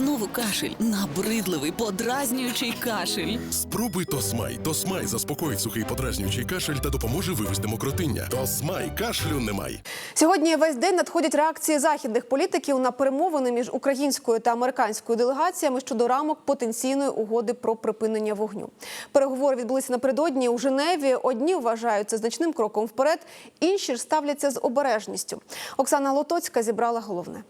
Знову кашель, набридливий, подразнюючий кашель. Спробуй Тосмай. Тосмай заспокоїть сухий подразнюючий кашель та допоможе вивести мокротиння. Тосмай кашлю немає. Сьогодні весь день надходять реакції західних політиків на перемовини між українською та американською делегаціями щодо рамок потенційної угоди про припинення вогню. Переговори відбулися напередодні у Женеві. Одні вважають це значним кроком вперед, інші ж ставляться з обережністю. Оксана Лотоцька зібрала головне.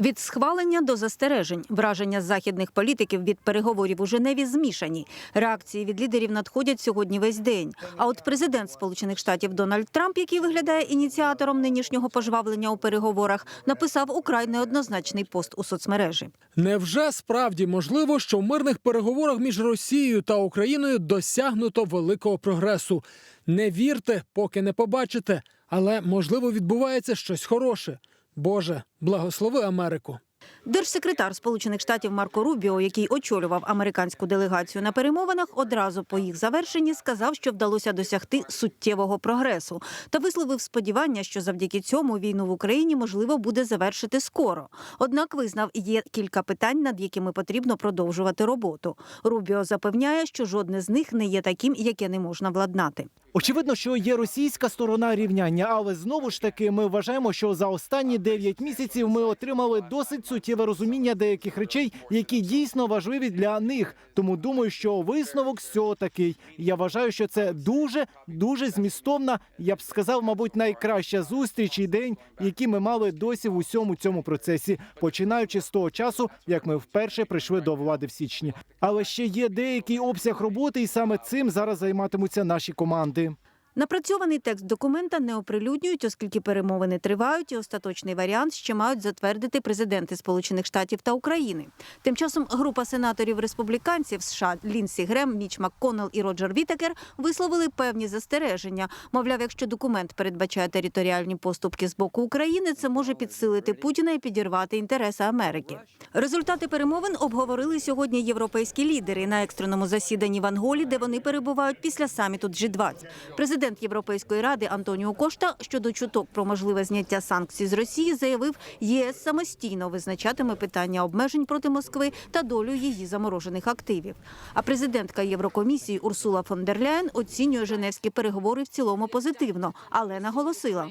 Від схвалення до застережень враження західних політиків від переговорів у Женеві змішані. Реакції від лідерів надходять сьогодні весь день. А от президент Сполучених Штатів Дональд Трамп, який виглядає ініціатором нинішнього пожвавлення у переговорах, написав украй неоднозначний пост у соцмережі. Невже справді можливо, що в мирних переговорах між Росією та Україною досягнуто великого прогресу? Не вірте, поки не побачите, але можливо відбувається щось хороше. Боже, благослови Америку. Держсекретар Сполучених Штатів Марко Рубіо, який очолював американську делегацію на перемовинах, одразу по їх завершенні сказав, що вдалося досягти суттєвого прогресу, та висловив сподівання, що завдяки цьому війну в Україні можливо буде завершити скоро. Однак визнав, є кілька питань, над якими потрібно продовжувати роботу. Рубіо запевняє, що жодне з них не є таким, яке не можна владнати. Очевидно, що є російська сторона рівняння, але знову ж таки ми вважаємо, що за останні 9 місяців ми отримали досить суттєве розуміння деяких речей, які дійсно важливі для них. Тому думаю, що висновок з цього такий. Я вважаю, що це дуже дуже змістовна. Я б сказав, мабуть, найкраща зустріч і день, які ми мали досі в усьому цьому процесі, починаючи з того часу, як ми вперше прийшли до влади в січні. Але ще є деякий обсяг роботи, і саме цим зараз займатимуться наші команди. води. Напрацьований текст документа не оприлюднюють, оскільки перемовини тривають, і остаточний варіант ще мають затвердити президенти Сполучених Штатів та України. Тим часом група сенаторів-республіканців США Лінсі Грем, Міч МакКоннелл і Роджер Вітекер висловили певні застереження. Мовляв, якщо документ передбачає територіальні поступки з боку України, це може підсилити Путіна і підірвати інтереси Америки. Результати перемовин обговорили сьогодні європейські лідери на екстреному засіданні в Анголі, де вони перебувають після саміту G20. Президент Європейської ради Антоніо Кошта щодо чуток про можливе зняття санкцій з Росії заявив, ЄС самостійно визначатиме питання обмежень проти Москви та долю її заморожених активів. А президентка Єврокомісії Урсула фон дер Ляєн оцінює женевські переговори в цілому позитивно, але наголосила.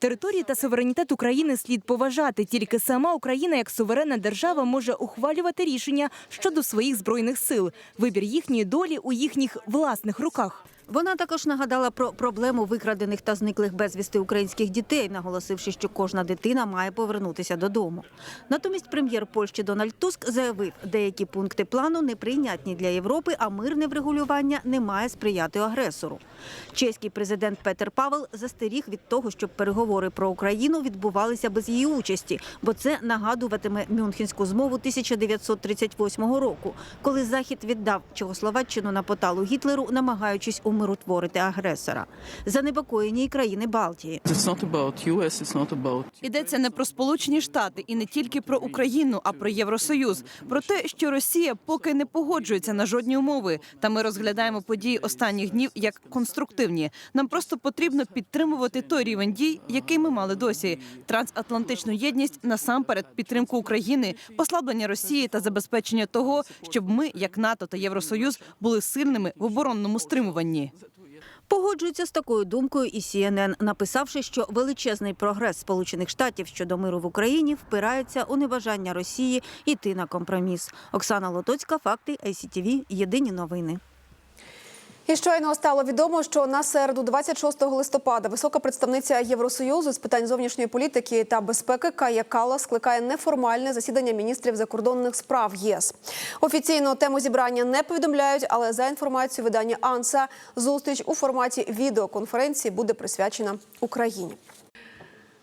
Території та суверенітет України слід поважати. Тільки сама Україна, як суверенна держава, може ухвалювати рішення щодо своїх збройних сил. Вибір їхньої долі у їхніх власних руках. Вона також нагадала про проблему викрадених та зниклих безвісти українських дітей, наголосивши, що кожна дитина має повернутися додому. Натомість прем'єр Польщі Дональд Туск заявив, деякі пункти плану неприйнятні для Європи, а мирне врегулювання не має сприяти агресору. Чеський президент Петер Павел застеріг від того, щоб переговори про Україну відбувалися без її участі, бо це нагадуватиме Мюнхенську змову 1938 року, коли Захід віддав Чехословаччину на поталу Гітлеру, намагаючись умиротворити агресора. Занепокоєні й країни Балтії. Йдеться не про Сполучені Штати і не тільки про Україну, а про Євросоюз. Про те, що Росія поки не погоджується на жодні умови. Та ми розглядаємо події останніх днів як конструктивні. Нам просто потрібно підтримувати той рівень дій, який ми мали досі: трансатлантичну єдність, насамперед підтримку України, послаблення Росії та забезпечення того, щоб ми, як НАТО та Євросоюз, були сильними в оборонному стримуванні. Погоджується з такою думкою і CNN, написавши, що величезний прогрес Сполучених Штатів щодо миру в Україні впирається у небажання Росії йти на компроміс. Оксана Лотоцька, факти ICTV, Єдині новини. І щойно стало відомо, що на середу, 26 листопада, висока представниця Євросоюзу з питань зовнішньої політики та безпеки Кая Кала скликає неформальне засідання міністрів закордонних справ ЄС. Офіційно тему зібрання не повідомляють, але за інформацією видання АНСА, зустріч у форматі відеоконференції буде присвячена Україні.